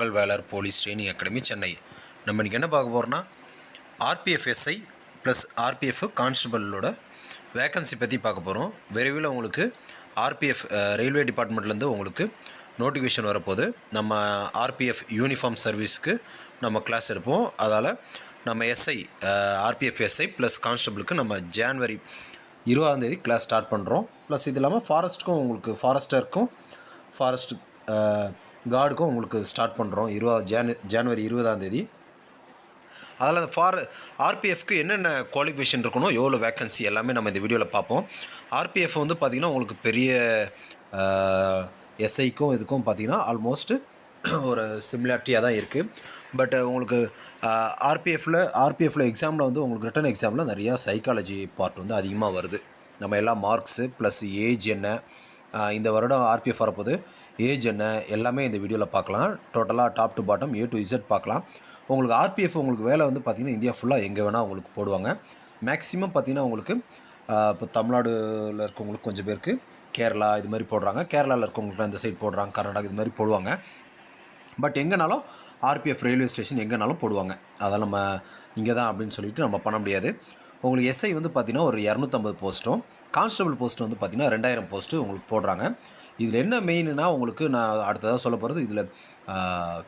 உங்கள் Velar police training academy Chennai. நம்ம இன்றைக்கி என்ன பார்க்க போகிறோன்னா ஆர்பிஎஃப்எஸ்ஐ ப்ளஸ் ஆர்பிஎஃப் கான்ஸ்டபிளோட வேக்கன்சி பற்றி பார்க்க போகிறோம் விரைவில் உங்களுக்கு ஆர்பிஎஃப் ரயில்வே டிபார்ட்மெண்ட்லேருந்து உங்களுக்கு நோட்டிஃபிகேஷன் வரப்போகுது. நம்ம ஆர்பிஎஃப் யூனிஃபார்ம் சர்வீஸ்க்கு நம்ம கிளாஸ் எடுப்போம். அதால் நம்ம எஸ்ஐ ஆர்பிஎஃப் எஸ்ஐ ப்ளஸ் கான்ஸ்டபிளுக்கு நம்ம ஜான்வரி இருபதாந்தேதி கிளாஸ் ஸ்டார்ட் பண்ணுறோம் ப்ளஸ் இது இல்லாமல் ஃபாரஸ்ட்டுக்கும் உங்களுக்கு ஃபாரஸ்டருக்கும் ஃபாரஸ்ட்டு கார்டுக்கும் உங்களுக்கு ஸ்டார்ட் பண்ணுறோம் இருபது ஜானு ஜான்வரி இருபதாந்தேதி அதில் அந்த ஃபார் ஆர்பிஎஃப்க்கு என்னென்ன குவாலிஃபிகேஷன் இருக்கணும் எவ்வளோ வேக்கன்சி எல்லாமே நம்ம இந்த வீடியோவில் பார்ப்போம். ஆர்பிஎஃப் வந்து பார்த்திங்கன்னா உங்களுக்கு பெரிய எஸ்ஐக்கும் இதுக்கும் பார்த்திங்கன்னா ஆல்மோஸ்ட் ஒரு சிமிலாரிட்டியாக தான் இருக்குது பட் உங்களுக்கு ஆர்பிஎஃப்பில் ஆர்பிஎஃப்பில் எக்ஸாமில் வந்து உங்களுக்கு ரிட்டன் எக்ஸாமில் நிறையா சைக்காலஜி பார்ட் வந்து அதிகமாக வருது. நம்ம எல்லாம் மார்க்ஸு ப்ளஸ் ஏஜ் என்ன இந்த வருடம் ஆர்பிஎஃப் வரப்போது ஏஜ் என்ன எல்லாமே இந்த வீடியோவில் பார்க்கலாம். டோட்டலாக top to bottom A to Z பார்க்கலாம். உங்களுக்கு ஆர்பிஎஃப் உங்களுக்கு வேலை வந்து பார்த்திங்கன்னா இந்தியா ஃபுல்லாக எங்கே வேணால் உங்களுக்கு போடுவாங்க. மேக்ஸிமம் பார்த்திங்கன்னா உங்களுக்கு இப்போ தமிழ்நாடுல இருக்கவங்களுக்கு கொஞ்சம் பேருக்கு கேரளா இது மாதிரி போடுறாங்க. கேரளாவில் இருக்கவங்களுக்கு இந்த சைடு போடுறாங்க கர்நாடகா இது மாதிரி போடுவாங்க. பட் எங்கேனாலும் ஆர்பிஎஃப் ரயில்வே ஸ்டேஷன் எங்கேனாலும் போடுவாங்க. அதெல்லாம் நம்ம இங்கே தான் அப்படின்னு சொல்லிட்டு நம்ம பண்ண முடியாது. உங்களுக்கு எஸ்ஐ வந்து பார்த்திங்கன்னா ஒரு இரநூத்தம்பது போஸ்ட்டும் கான்ஸ்டபிள் போஸ்ட் வந்து பார்த்திங்கன்னா ரெண்டாயிரம் போஸ்ட்டு உங்களுக்கு போடுறாங்க. இதில் என்ன மெயின்னா உங்களுக்கு நான் அடுத்ததாக சொல்ல போகிறது இதில்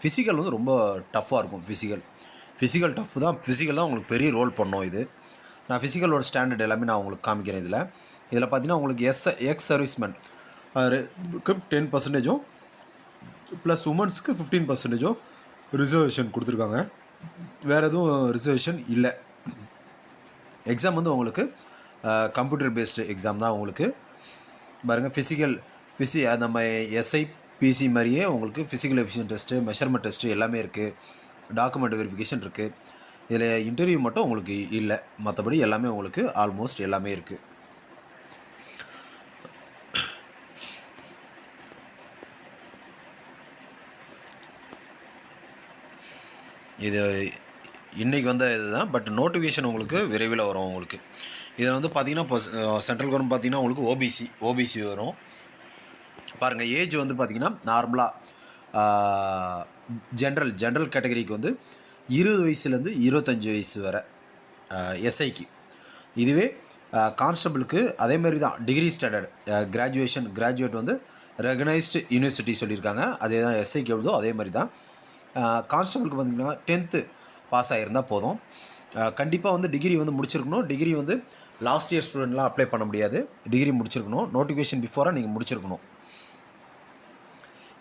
ஃபிசிக்கல் வந்து ரொம்ப டஃப்பாக இருக்கும் ஃபிசிக்கல் ஃபிசிக்கல் டஃப் தான் ஃபிசிக்கல் தான் உங்களுக்கு பெரிய ரோல் பண்ணோம் இது. நான் ஃபிசிக்கலோட ஸ்டாண்டர்ட் எல்லாமே நான் உங்களுக்கு காமிக்கிறேன் இதில். இதில் பார்த்தீங்கன்னா உங்களுக்கு எஸ் எக்ஸ் சர்வீஸ்மேன் டென் பர்சன்டேஜும் ப்ளஸ் உமன்ஸுக்கு ஃபிஃப்டீன் பர்சன்டேஜும் ரிசர்வேஷன் கொடுத்துருக்காங்க. வேறு எதுவும் ரிசர்வேஷன் இல்லை. எக்ஸாம் வந்து உங்களுக்கு கம்ப்யூட்டர் பேஸ்டு எக்ஸாம் தான் உங்களுக்கு. பாருங்கள் ஃபிசிக்கல் ஃபிசி நம்ம எஸ்ஐ பிசி மாதிரியே உங்களுக்கு physical efficiency test measurement test எல்லாமே இருக்குது டாக்குமெண்ட் வெரிஃபிகேஷன் இருக்குது இதில் இன்டர்வியூ மட்டும் உங்களுக்கு இல்லை. மற்றபடி எல்லாமே உங்களுக்கு ஆல்மோஸ்ட் எல்லாமே இருக்குது இது இன்றைக்கி வந்த இதுதான். பட் நோட்டிஃபிகேஷன் உங்களுக்கு விரைவில் வரும் உங்களுக்கு. இதில் வந்து பார்த்தீங்கன்னா இப்போ சென்ட்ரல் கவர்மெண்ட் பார்த்தீங்கன்னா உங்களுக்கு ஓபிசி ஓபிசி வரும். பாருங்கள் ஏஜ் வந்து பார்த்தீங்கன்னா நார்மலாக ஜென்ரல் ஜென்ரல் கேட்டகரிக்கு வந்து இருபது வயசுலேருந்து இருபத்தஞ்சி வயசு வரை எஸ்ஐக்கு இதுவே கான்ஸ்டபிளுக்கு மாதிரி தான் டிகிரி ஸ்டாண்டர்ட் கிராஜுவேஷன் கிராஜுவேட் வந்து ரெகனைஸ்டு யூனிவர்சிட்டி சொல்லியிருக்காங்க. அதே தான் எஸ்ஐக்கு எவ்வளோ அதே மாதிரி தான். கான்ஸ்டபிளுக்கு பார்த்திங்கன்னா டென்த்து பாஸ் ஆகியிருந்தால் போதும். கண்டிப்பாக வந்து டிகிரி வந்து முடிச்சிருக்கணும். டிகிரி வந்து லாஸ்ட் இயர் ஸ்டூடெண்ட்லாம் அப்ளை பண்ண முடியாது. டிகிரி முடிச்சிருக்கணும். நோட்டிஃபிகேஷன் பிஃபோராக நீங்கள் முடிச்சிருக்கணும்.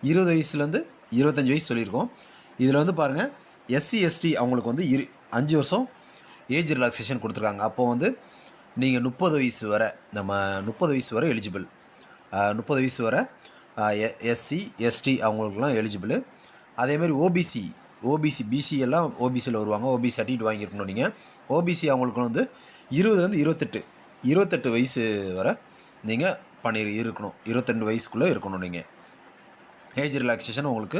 இருபது வயசுலேருந்து இருபத்தஞ்சி வயசு சொல்லியிருக்கோம். இதில் வந்து பாருங்கள் எஸ்சி எஸ்டி அவங்களுக்கு வந்து இரு அஞ்சு வருஷம் ஏஜ் ரிலாக்ஸேஷன் கொடுத்துருக்காங்க. அப்போ வந்து நீங்கள் முப்பது வயசு வரை நம்ம முப்பது வயசு வரை எலிஜிபிள் முப்பது வயசு வரை எஸ்சி எஸ்டி அவங்களுக்குலாம் எலிஜிபிள் அதேமாதிரி ஓபிசி ஓபிசி பிசி எல்லாம் ஓபிசியில் வருவாங்க. ஓபிசி சர்டிஃபிகேட் வாங்கியிருக்கணும் நீங்கள் ஓபிசி அவங்களுக்கு வந்து இருபதுலேருந்து இருபத்தெட்டு இருபத்தெட்டு வயசு வரை நீங்கள் பண்ணி இருக்கணும். இருபத்தெண்டு வயசுக்குள்ளே இருக்கணும் நீங்கள் ஏஜ் ரிலாக்ஸேஷன் உங்களுக்கு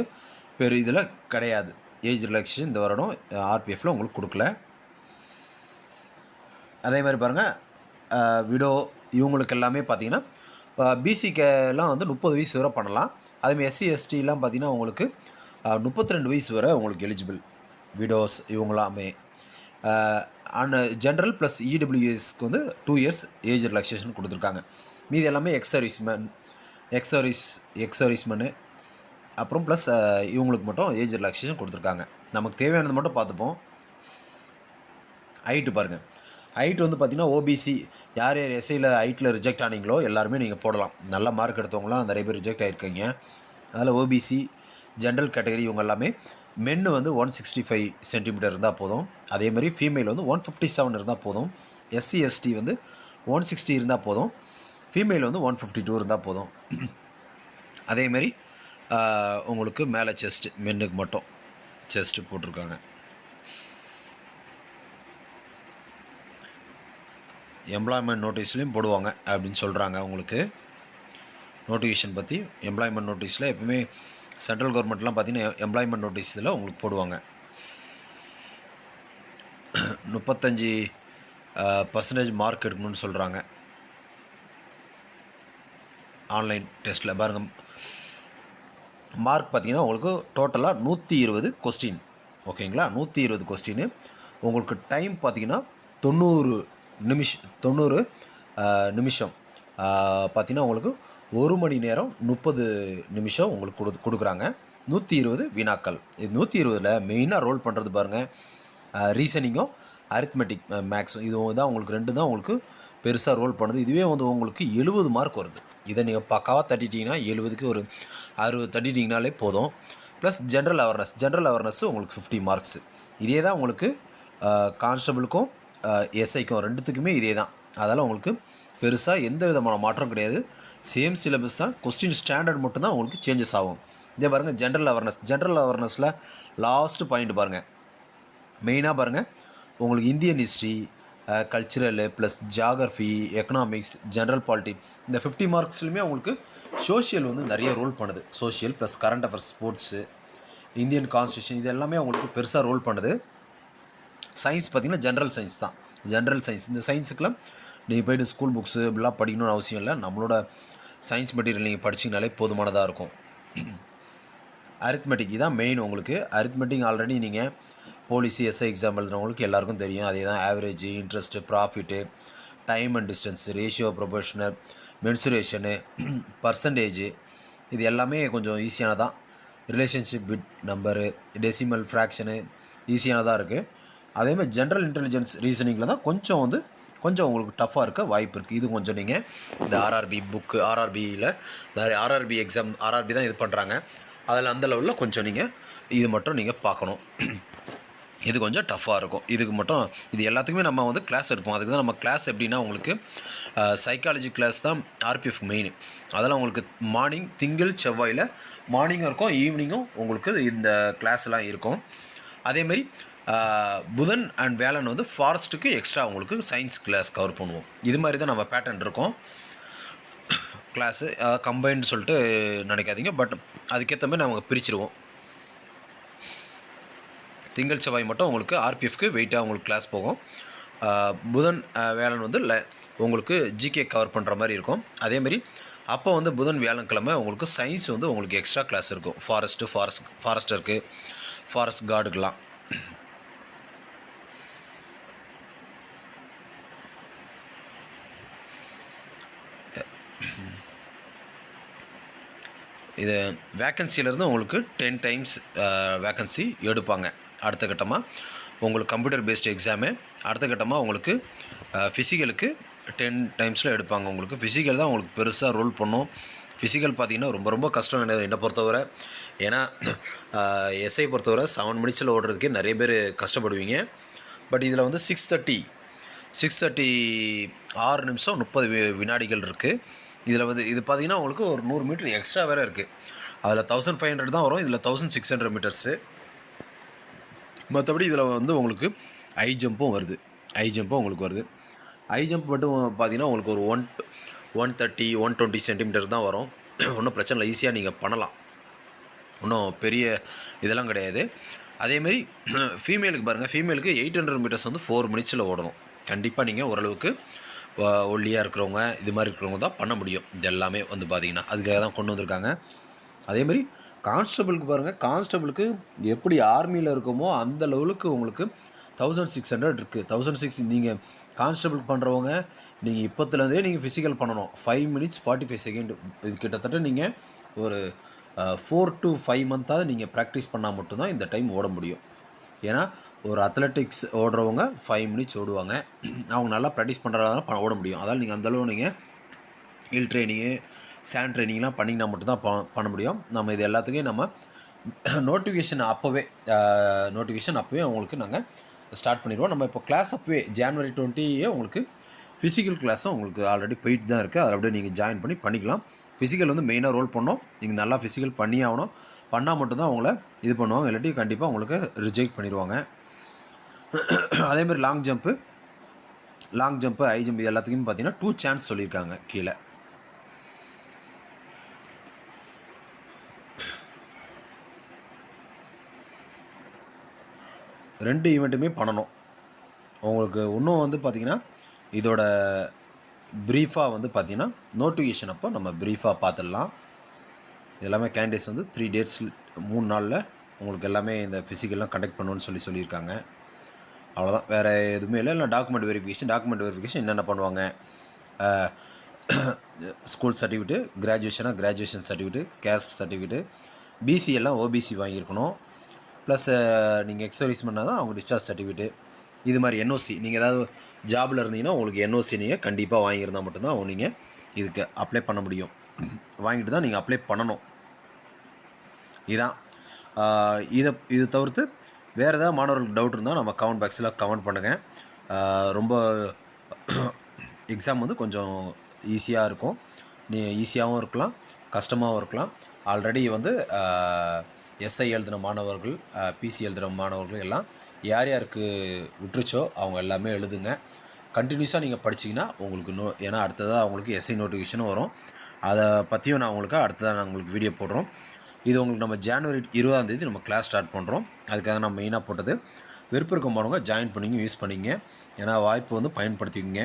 பெரு இதில் கிடையாது. ஏஜ் ரிலாக்ஸேஷன் இந்த வருடம் ஆர்பிஎஃப்பில் உங்களுக்கு கொடுக்கல. அதே மாதிரி பாருங்கள் விடோ இவங்களுக்கு எல்லாமே பார்த்தீங்கன்னா பிசிக்கெல்லாம் வந்து முப்பது வயசு வரை பண்ணலாம். அதேமாதிரி எஸ்சி எஸ்டிலாம் பார்த்தீங்கன்னா உங்களுக்கு முப்பத்தி ரெண்டு வயசு வரை உங்களுக்கு எலிஜிபிள் விடோஸ் இவங்களாமே. அண்ட் ஜென்ரல் ப்ளஸ் இடபிள்யூஎஸ்க்கு வந்து டூ இயர்ஸ் ஏஜ் ரிலாக்ஸேஷன் கொடுத்துருக்காங்க. மீதி எல்லாமே ex serviceman ex service ex serviceman அப்புறம் ப்ளஸ் இவங்களுக்கு மட்டும் ஏஜ் ரிலாக்ஸேஷன் கொடுத்துருக்காங்க. நமக்கு தேவையானது மட்டும் பார்த்துப்போம். ஹைட்டு பாருங்கள் ஹைட் வந்து பார்த்திங்கன்னா ஓபிசி யார் யார் எஸ்ஐயில் ஹைட்டில் ரிஜெக்ட் ஆனீங்களோ எல்லாருமே நீங்கள் போடலாம். நல்ல மார்க் எடுத்தவங்களாம் நிறைய பேர் ரிஜெக்ட் ஆகிருக்கீங்க அதில் ஓபிசி ஜென்ரல் கேட்டகரி இவங்க எல்லாமே மென்னு வந்து ஒன் சிக்ஸ்டி ஃபைவ் சென்டிமீட்டர் இருந்தால் போதும். அதே மாதிரி ஃபீமேல் வந்து ஒன் ஃபிஃப்டி செவன் இருந்தால் போதும் எஸ்சி எஸ்டி வந்து ஒன் சிக்ஸ்டி இருந்தால் போதும். ஃபீமேல் வந்து ஒன் ஃபிஃப்டி டூ இருந்தால் போதும் அதேமாரி உங்களுக்கு மேலே செஸ்ட்டு மென்னுக்கு மட்டும் செஸ்ட்டு போட்டிருக்காங்க. எம்ப்ளாய்மெண்ட் நோட்டீஸ்லேயும் போடுவாங்க அப்படின்னு சொல்கிறாங்க உங்களுக்கு. நோட்டிஃபிகேஷன் பற்றி எம்ப்ளாய்மெண்ட் நோட்டீஸில் எப்பவுமே சென்ட்ரல் கவர்மெண்ட்லாம் பார்த்தீங்கன்னா எம்ப்ளாய்மெண்ட் நோட்டீஸ் இதில் உங்களுக்கு போடுவாங்க. முப்பத்தஞ்சு பர்சன்டேஜ் மார்க் எடுக்கணும்னு சொல்கிறாங்க ஆன்லைன் டெஸ்ட்டில் பாருங்கள் மார்க் பார்த்தீங்கன்னா உங்களுக்கு டோட்டலாக நூற்றி இருபது கொஸ்டின் ஓகேங்களா? நூற்றி இருபது கொஸ்டின் உங்களுக்கு டைம் பார்த்தீங்கன்னா தொண்ணூறு நிமிஷம் தொண்ணூறு நிமிஷம். பார்த்தீங்கன்னா உங்களுக்கு ஒரு மணி நேரம் முப்பது நிமிஷம் உங்களுக்கு கொடு கொடுக்குறாங்க. நூற்றி இருபது வினாக்கள். இது நூற்றி இருபதில் மெயினாக ரோல் பண்ணுறது பாருங்கள் ரீசனிங்கும் அரித்மெட்டிக் மேக்ஸும் இது தான் உங்களுக்கு ரெண்டு தான் உங்களுக்கு பெருசாக ரோல் பண்ணுது. இதுவே வந்து உங்களுக்கு எழுபது மார்க் வருது. இதை நீங்கள் பக்காவாக தட்டிட்டீங்கன்னா எழுபதுக்கு ஒரு அறுபது தட்டிட்டிங்கனாலே போதும். Plus general awareness general awareness உங்களுக்கு ஃபிஃப்டி மார்க்ஸு இதே தான் உங்களுக்கு கான்ஸ்டபிளுக்கும் எஸ்ஐக்கும் ரெண்டுத்துக்குமே இதே தான். அதனால் உங்களுக்கு பெருசாக எந்த விதமான மாற்றம் கிடையாது. சேம் சிலபஸ் தான் கொஸ்டின் ஸ்டாண்டர்ட் மட்டும்தான் உங்களுக்கு சேஞ்சஸ் ஆகும். இதே பாருங்கள் ஜென்ரல் அவேர்னஸ் ஜென்ரல் அவேர்னஸில் லாஸ்ட்டு பாயிண்ட் பாருங்கள் மெயினாக பாருங்கள் உங்களுக்கு Indian history cultural plus geography economics general polity இந்த ஃபிஃப்டி மார்க்ஸ்லையுமே உங்களுக்கு சோஷியல் வந்து நிறைய ரோல் பண்ணுது. Social plus current affairs sports Indian constitution இது எல்லாமே உங்களுக்கு பெருசாக ரோல் பண்ணுது. சயின்ஸ் பார்த்தீங்கன்னா ஜென்ரல் சயின்ஸ் தான். ஜென்ரல் சயின்ஸ் இந்த சயின்ஸுக்கெல்லாம் நீங்கள் போயிட்டு ஸ்கூல் புக்ஸு இப்படிலாம் படிக்கணும்னு அவசியம் இல்லை. நம்மளோட சயின்ஸ் மெட்டீரியல் நீங்கள் படிச்சிங்கனாலே போதுமானதாக இருக்கும். அரித்மெட்டிக் இதான் மெயின் உங்களுக்கு. அரித்மெட்டிக் ஆல்ரெடி நீங்கள் போலீஸு எஸ்ஐ எக்ஸாம் எழுதுறவங்களுக்கு எல்லாருக்கும் தெரியும். அதே தான் average interest profit time and distance ratio proportional mensuration percentage இது எல்லாமே கொஞ்சம் ஈஸியானதான் relationship bit number decimal fraction ஈஸியானதாக இருக்குது அதேமாதிரி ஜென்ரல் இன்டெலிஜென்ஸ் ரீசனிங்கில் தான் கொஞ்சம் வந்து கொஞ்சம் உங்களுக்கு டஃப்பாக இருக்க வாய்ப்பு இருக்குது இது கொஞ்சம் நீங்கள் இந்த ஆர்ஆர்பி புக்கு ஆர்ஆர்பியில் நிறைய ஆர்ஆர்பி எக்ஸாம் ஆர்ஆர்பி தான் இது பண்ணுறாங்க அதில் அந்த லெவலில் கொஞ்சம் நீங்கள் இது மட்டும் நீங்கள் பார்க்கணும். இது கொஞ்சம் டஃப்பாக இருக்கும். இதுக்கு மட்டும் இது எல்லாத்துக்குமே நம்ம வந்து கிளாஸ் எடுப்போம். அதுக்கு தான் நம்ம கிளாஸ் எப்படின்னா உங்களுக்கு சைக்காலஜி கிளாஸ் தான் ஆர்பிஎஃப் மெயின் அதெல்லாம் உங்களுக்கு மார்னிங் திங்கள் செவ்வாயில் மார்னிங்கும் இருக்கும் ஈவினிங்கும் உங்களுக்கு இந்த கிளாஸ்லாம் இருக்கும். அதேமாரி புதன் அண்ட் வேலன் வந்து ஃபாரஸ்ட்டுக்கு எக்ஸ்ட்ரா உங்களுக்கு சயின்ஸ் கிளாஸ் கவர் பண்ணுவோம். இது மாதிரி தான் நம்ம பேட்டர்ன் இருக்கும். கிளாஸு கம்பைன்டு சொல்லிட்டு நினைக்காதீங்க பட் அதுக்கேற்ற மாதிரி நாங்கள் பிரிச்சிருவோம். திங்கள் செவ்வாய் மட்டும் உங்களுக்கு ஆர்பிஎஃப்க்கு வெயிட்டாக உங்களுக்கு கிளாஸ் போகும். புதன் வேலன் வந்து ல உங்களுக்கு ஜிகே கவர் பண்ணுற மாதிரி இருக்கும். அதேமாரி அப்போ வந்து புதன் வியாழக்கிழமை உங்களுக்கு சயின்ஸ் வந்து உங்களுக்கு எக்ஸ்ட்ரா கிளாஸ் இருக்கும். ஃபாரஸ்ட்டு ஃபாரஸ்ட் ஃபாரஸ்டருக்கு ஃபாரஸ்ட் கார்டுக்கெலாம் இது வேக்கன்சிலேருந்து உங்களுக்கு டென் டைம்ஸ் வேக்கன்சி எடுப்பாங்க. அடுத்த கட்டமாக உங்களுக்கு கம்ப்யூட்டர் பேஸ்டு எக்ஸாமு அடுத்த கட்டமாக உங்களுக்கு ஃபிசிக்கலுக்கு டென் டைம்ஸில் எடுப்பாங்க உங்களுக்கு. ஃபிசிக்கல் தான் உங்களுக்கு பெருசாக ரோல் பண்ணும். ஃபிசிக்கல் பார்த்திங்கன்னா ரொம்ப ரொம்ப கஷ்டம் என்ன என்னை பொறுத்தவரை. ஏன்னா எஸ்ஐ பொறுத்தவரை செவன் மினிட்ஸில் ஓடுறதுக்கே நிறைய பேர் கஷ்டப்படுவீங்க. பட் இதில் வந்து சிக்ஸ் தேர்ட்டி சிக்ஸ் தேர்ட்டி ஆறு நிமிஷம் முப்பது வினாடிகள் இருக்குது இதில் வந்து இது பார்த்தீங்கன்னா உங்களுக்கு ஒரு நூறு மீட்டர் எக்ஸ்ட்ரா வேறு இருக்குது அதில் தௌசண்ட் ஃபைவ் ஹண்ட்ரட் தான் வரும். இதில் தௌசண்ட் சிக்ஸ் ஹண்ட்ரட் மீட்டர்ஸு மற்றபடி இதில் வந்து உங்களுக்கு ஐ ஜம்பும் வருது. ஐ ஜம்பும் உங்களுக்கு வருது. ஐ ஜம்ப் மட்டும் பார்த்தீங்கன்னா உங்களுக்கு ஒரு one one thirty one twenty centimetre தான் வரும். ஒன்றும் பிரச்சனை இல்லை. ஈஸியாக நீங்கள் பண்ணலாம். ஒன்றும் பெரிய இதெல்லாம் கிடையாது. அதேமாரி ஃபீமேலுக்கு பாருங்கள் ஃபீமேலுக்கு எயிட் ஹண்ட்ரட் மீட்டர்ஸ் வந்து ஃபோர் மினிட்ஸில் ஓடணும். கண்டிப்பாக நீங்கள் ஓரளவுக்கு ஒல்லியாக இருக்கிறவங்க இது மாதிரி இருக்கிறவங்க தான் பண்ண முடியும். இது எல்லாமே வந்து பார்த்திங்கன்னா அதுக்காக தான் கொண்டு வந்திருக்காங்க. அதேமாதிரி கான்ஸ்டபிளுக்கு பாருங்கள் கான்ஸ்டபிளுக்கு எப்படி ஆர்மியில் இருக்குமோ அந்த லெவலுக்கு உங்களுக்கு தௌசண்ட் சிக்ஸ் ஹண்ட்ரட் இருக்குது தௌசண்ட் சிக்ஸ் நீங்கள் கான்ஸ்டபிள் பண்ணுறவங்க நீங்கள் இப்போத்துலேருந்தே நீங்கள் ஃபிசிக்கல் பண்ணணும். Five minutes forty five second இது கிட்டத்தட்ட நீங்கள் ஒரு ஃபோர் டு ஃபைவ் மந்த்தாவது நீங்கள் ப்ராக்டிஸ் பண்ணால் மட்டும்தான் இந்த டைம் ஓட முடியும். ஏன்னா ஒரு அத்லெட்டிக்ஸ் ஓடுறவங்க ஃபைவ் மினிட்ஸ் ஓடுவாங்க. அவங்க நல்லா ப்ராக்டிஸ் பண்ணுறதால தான் ஓட முடியும். அதால் நீங்கள் அந்தளவு நீங்கள் ஹில் ட்ரைனிங்கு சேண்ட் ட்ரைனிங்லாம் பண்ணிங்கன்னா மட்டும்தான் பண்ண முடியும். நம்ம இது எல்லாத்துக்கும் நம்ம நோட்டிஃபிகேஷன் அப்போவே நோட்டிஃபிகேஷன் அப்போவே உங்களுக்கு நாங்கள் ஸ்டார்ட் பண்ணிடுவோம். நம்ம இப்போ கிளாஸ் அப்போவே ஜான்வரி டுவெண்ட்டியே உங்களுக்கு ஃபிசிக்கல் கிளாஸும் உங்களுக்கு ஆல்ரெடி போயிட்டு தான் இருக்குது அதில் அப்படியே நீங்கள் ஜாயின் பண்ணி பண்ணிக்கலாம். ஃபிசிக்கல் வந்து மெயினாக ரோல் பண்ணோம். நீங்கள் நல்லா ஃபிசிக்கல் பண்ணி ஆகணும். பண்ணால் மட்டும்தான் அவங்கள இது பண்ணுவாங்க. இல்லாட்டி கண்டிப்பாக உங்களுக்கு ரிஜெக்ட் பண்ணிடுவாங்க. அதேமாதிரி long jump long jump high jump இது எல்லாத்துக்குமே பார்த்தீங்கன்னா டூ சான்ஸ் சொல்லியிருக்காங்க கீழே. ரெண்டு ஈவெண்ட்டுமே பண்ணணும். உங்களுக்கு இன்னும் வந்து பார்த்தீங்கன்னா இதோட ப்ரீஃபாக வந்து பார்த்திங்கன்னா நோட்டிஃபிகேஷன் அப்போ நம்ம ப்ரீஃபாக பார்த்துடலாம். எல்லாமே கேண்டிடேட்ஸ் வந்து த்ரீ டேட்ஸ் மூணு நாளில் உங்களுக்கு எல்லாமே இந்த ஃபிசிக்கல்லாம் கண்டக்ட் பண்ணணும்னு சொல்லி சொல்லியிருக்காங்க. அவ்வளோதான் வேறு எதுவுமே இல்லை. இல்லை டாக்குமெண்ட் வெரிஃபிகேஷன் டாக்குமெண்ட் வெரிஃபிகேஷன் என்னென்ன பண்ணுவாங்க? School certificate கிராஜுவேஷனாக graduation certificate caste certificate BC எல்லாம் ஓபிசி வாங்கியிருக்கணும். ப்ளஸ் நீங்கள் எக்ஸர்வீஸ் பண்ணால் தான் அவங்க டிஸ்சார்ஜ் சர்டிஃபிகேட்டு இது மாதிரி என்ஓசி நீங்கள் ஏதாவது ஜாபில் இருந்தீங்கன்னா உங்களுக்கு என்ஓசி நீங்கள் கண்டிப்பாக வாங்கியிருந்தால் மட்டும்தான் நீங்கள் இதுக்கு அப்ளை பண்ண முடியும். வாங்கிட்டு தான் நீங்கள் அப்ளை பண்ணணும். இதான். இதை இது தவிர்த்து வேறு ஏதாவது மாணவர்களுக்கு டவுட் இருந்தால் நம்ம கமெண்ட் பாக்ஸில் கமெண்ட் பண்ணுங்கள் ரொம்ப எக்ஸாம் வந்து கொஞ்சம் ஈஸியாக இருக்கும். நீ ஈஸியாகவும் இருக்கலாம் கஷ்டமாகவும் இருக்கலாம். ஆல்ரெடி வந்து எஸ்ஐ எழுதின மாணவர்கள் பிசி எழுதுகிற மாணவர்கள் எல்லாம் யார் யாருக்கு விட்டுருச்சோ அவங்க எல்லாமே எழுதுங்க. கண்டினியூஸாக நீங்கள் படிச்சிங்கன்னா உங்களுக்கு நோ ஏன்னா அடுத்ததாக அவங்களுக்கு எஸ்ஐ நோட்டிஃபிகேஷனும் வரும். அதை பற்றியும் நான் உங்களுக்கு அடுத்ததாக நான் உங்களுக்கு வீடியோ போடுறோம். இது உங்களுக்கு நம்ம ஜான்வரி இருபதாம் தேதி நம்ம கிளாஸ் ஸ்டார்ட் பண்ணுறோம் அதுக்காக நான் மெயினாக போட்டது. விருப்பம் இருக்க ஜாயின் பண்ணிங்க யூஸ் பண்ணிங்க. ஏன்னா வாய்ப்பு வந்து பயன்படுத்திக்கங்க.